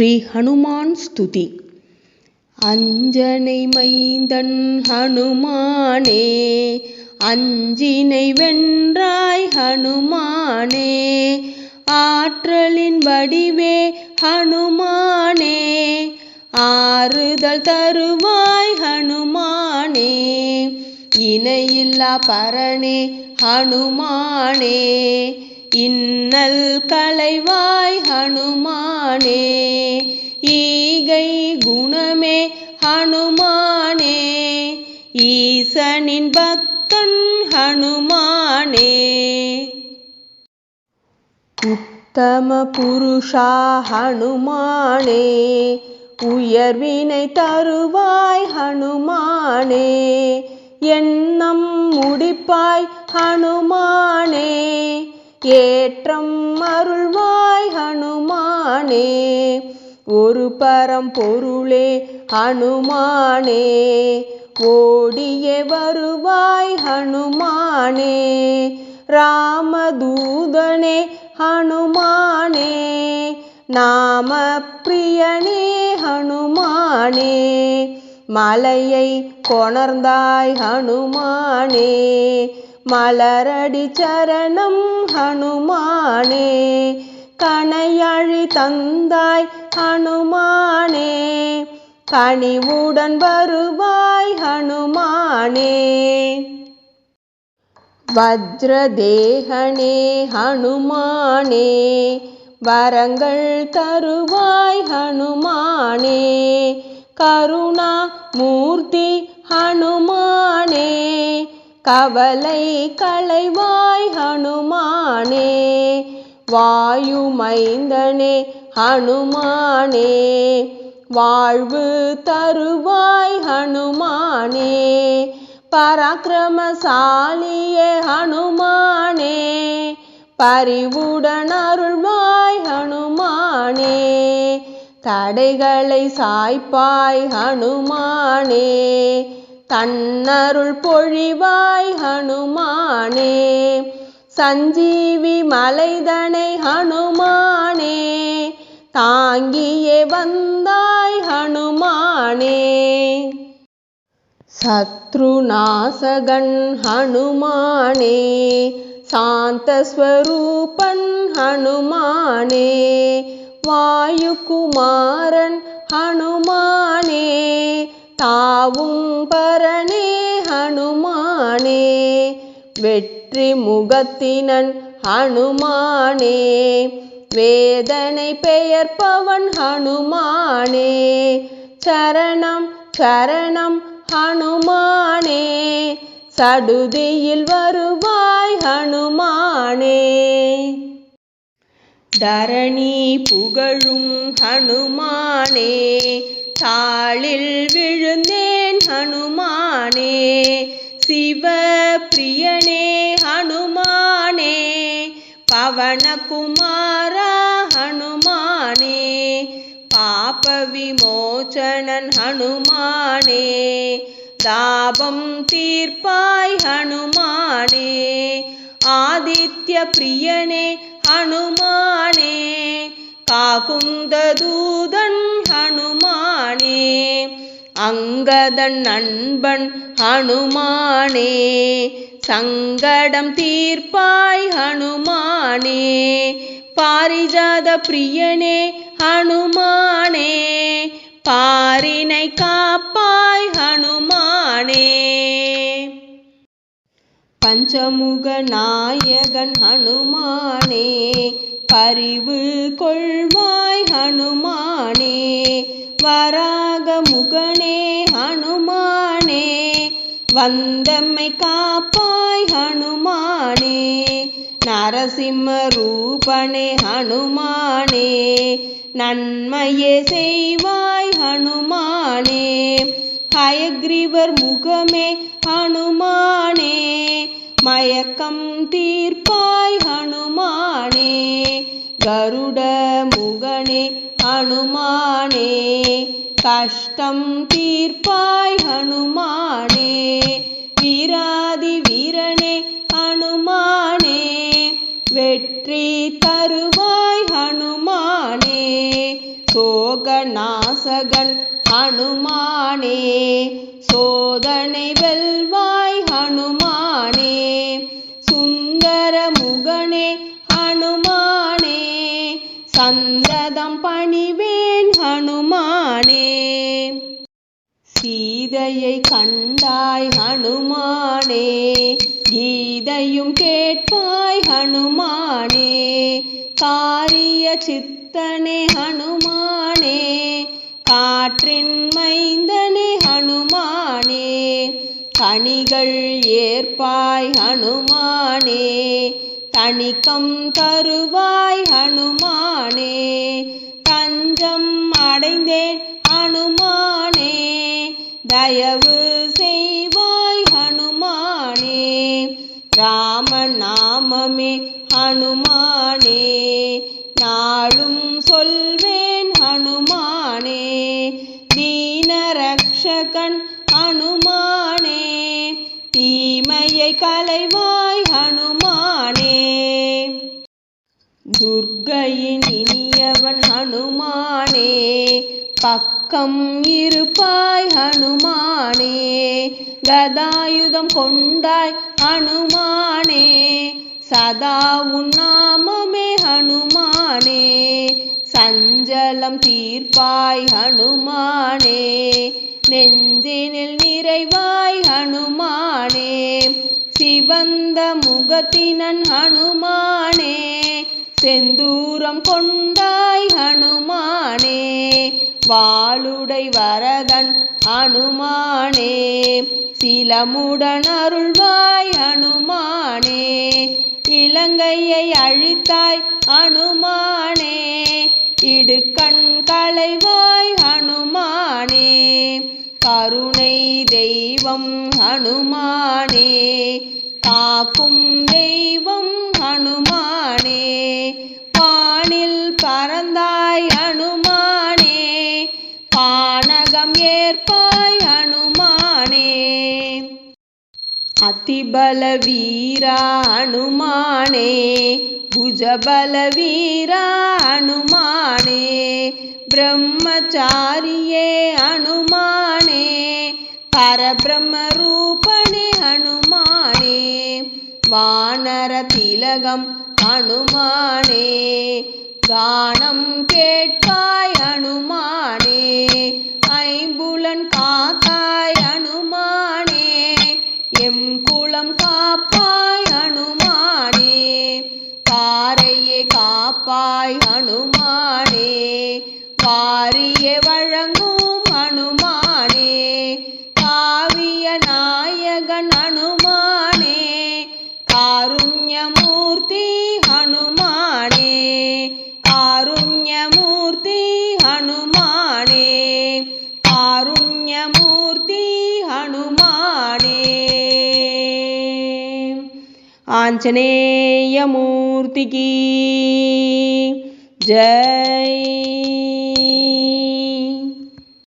ஸ்ரீ ஹனுமான் ஸ்துதி. அஞ்சனை மைந்தன் ஹனுமானே அஞ்சினை வென்றாய் ஹனுமானே ஆற்றலின் வடிவே ஹனுமானே ஆறுதல் தருவாய் ஹனுமானே இணையில்லா பரணே ஹனுமானே. இன்னல் களைவாய் ஹனுமானே ஈகை குணமே ஹனுமானே ஈசனின் பக்தன் ஹனுமானே. உத்தம புருஷா ஹனுமானே உயர்வினை தருவாய் ஹனுமானே எண்ணம் முடிப்பாய் ஹனுமானே. ஏற்றம் அருள்வாய் ஹனுமானே ஒரு பரம் பொருளே ஹனுமானே ஓடிய வருவாய் ஹனுமானே ராமதூதனே ஹனுமானே நாம பிரியனே ஹனுமானே மலையை கொணர்ந்தாய் ஹனுமானே மலரடி சரணம் ஹனுமானே கனையழி தந்தாய் ஹனுமானே கனிவுடன் வருவாய் ஹனுமானே. வஜ்ரதேகனே ஹனுமானே வரங்கள் தருவாய் ஹனுமானே கருணா மூர்த்தி ஹனுமானே. கவலை களைவாய் ஹனுமானே வாயு மைந்தனே ஹனுமானே வாழ்வு தருவாய் ஹனுமானே பராக்கிரமசாலியே ஹனுமானே பரிவுடன் அருள்வாய் ஹனுமானே தடைகளை சாய்ப்பாய் ஹனுமானே. தன்னருள் பொழிவாய் ஹனுமானே சஞ்சீவி மலைதனை ஹனுமானே தாங்கியே வந்தாய் ஹனுமானே. சத்ருநாசகன் ஹனுமானே சாந்தஸ்வரூபன் ஹனுமானே வாயுகுமாரன் ஹனுமானே தாவும் பரணே ஹனுமானே வெற்றி முகத்தினன் ஹனுமானே வேதனை பெயர்ப்பவன் ஹனுமானே சரணம் சரணம் ஹனுமானே சடுதியில் வருவாய் ஹனுமானே. தரணி புகழும் ஹனுமானே தாளில் விழுந்தேன் ஹனுமானே சிவ பிரியனே ஹனுமானே பவனகுமாரா ஹனுமானே பாப விமோச்சனன் ஹனுமானே தாபம் தீர்ப்பாய் ஹனுமானே ஆதித்ய பிரியனே ஹனுமானே காகுந்த தூதன் ஹனுமானே அங்கதன் நண்பன் ஹனுமானே சங்கடம் தீர்ப்பாய் ஹனுமானே பாரிஜாத பிரியனே ஹனுமானே பஞ்சமுக நாயகன் ஹனுமானே பரிவு கொள்வாய் ஹனுமானே வராக முகனே ஹனுமானே வந்தம்மை காப்பாய் ஹனுமானே நரசிம்ம ரூபனே ஹனுமானே நன்மையே செய்வாய் ஹனுமானே ஹயக்ரீவர் முகமே ஹனுமானே மயக்கம் தீர்ப்பாய் ஹனுமானே கருட முகனே ஹனுமானே கஷ்டம் தீர்ப்பாய் ஹனுமானே வீராதி வீரனே ஹனுமானே வெற்றி தருவாய் ஹனுமானே சோ சோகநாசகன் ஹனுமானே சோதனை கீதையை கண்டாய் ஹனுமானே கீதையும் கேட்பாய் ஹனுமானே காரிய சித்தனே ஹனுமானே காற்றின் மைந்தனே ஹனுமானே கனிகள் ஏற்பாய் ஹனுமானே தணிக்கம் தருவாய் ஹனுமானே தஞ்சம் அடைந்தேன் ஹனுமானே தயவு செய்வாய் ஹனுமானே ராம நாமமே ஹனுமானே நாளும் சொல்வேன் ஹனுமானே தீனரக்ஷகன் ஹனுமானே தீமையை கலைவாய் ஹனுமானே. துர்கையின் இனியவன் ஹனுமானே பக் பக்கம் இருப்பாய் ஹனுமானே கதாயுதம் கொண்டாய் ஹனுமானே சதா உன் நாமமே ஹனுமானே சஞ்சலம் தீர்ப்பாய் ஹனுமானே நெஞ்சினில் நிறைவாய் ஹனுமானே சிவந்த முகத்தினன் ஹனுமானே செந்தூரம் கொண்டாய் ஹனுமானே வாளுடை வரதன் அனுமானே சிலமுடன் அருள்வாய் அனுமானே இலங்கையை அழித்தாய் அனுமானே இடுக்கண் களைவாய் அனுமானே கருணை தெய்வம் அனுமானே காக்கும் தெய்வம் அனுமானே அதிபல வீரா ஹனுமானே புஜபல வீரா பிரம்மச்சாரியே அனுமானே பரபிரம்ம ரூபணே அனுமானே வானர திலகம் அனுமானே கானம் கேட்டு வாரிய வழங்கும் அனுமானே காவிய நாயகன் அனுமானே காருண்யமூர்த்தி ஹனுமானே காருண்யமூர்த்தி ஹனுமானே காருண்யமூர்த்தி ஹனுமானே ஆஞ்சநேயமூர்த்திக்கு ஜெய்